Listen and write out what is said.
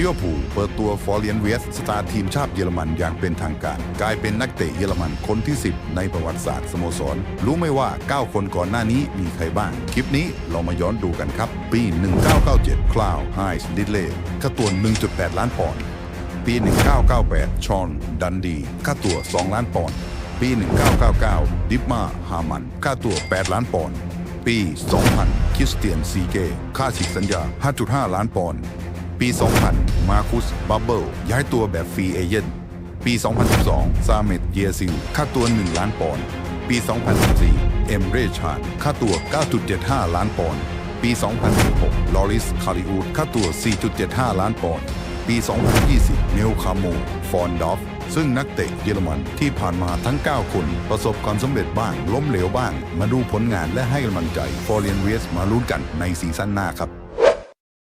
ลิเวอร์พูลเปิดตัวฟอร์เรียนเวสสตาร์ทีมชาติเยอรมันอย่างเป็นทางการ กลายเป็นนักเตะเยอรมันคนที่ 10 ในประวัติศาสตร์สโมสร รู้ไหมว่า 9 คนก่อนหน้านี้มีใครบ้าง คลิปนี้เรามาย้อนดูกันครับ ปี 1997 คลาวไฮส์ดิดเล่ค่าตัว 1.8 ล้านปอนด์ปี 1998 ชอน ดันดีค่าตัว 2 ล้านปอนด์ปี 1999 ดิปมาฮามันค่าตัว 8 ล้านปอนด์ปี 2000 คริสเตียนซีเกค่าฉีกสัญญา 5.5 ล้านปอนด์ ปี 2000 มาคุส บับเบิล ย้ายตัวแบบฟรีเอเย่นปี 2012 ซาเมตเยซิล ค่าตัว 1 ล้านปอนด์ ปี 2014 เอมเรชาน ค่าตัว 9.75 ล้านปอนด์ ปี 2016 ลอริส คาริอูด ค่าตัว 4.75 ล้านปอนด์ ปี 2020 เนลคาโม ฟอนดอฟ ซึ่งนักเตะเยอรมันที่ผ่านมาทั้ง 9 คน ประสบความสำเร็จบ้าง ล้มเหลวบ้าง มาดูผลงานและให้กำลังใจฟอร์เรียนเวสมาลุ้นกันในซีซั่นหน้าครับ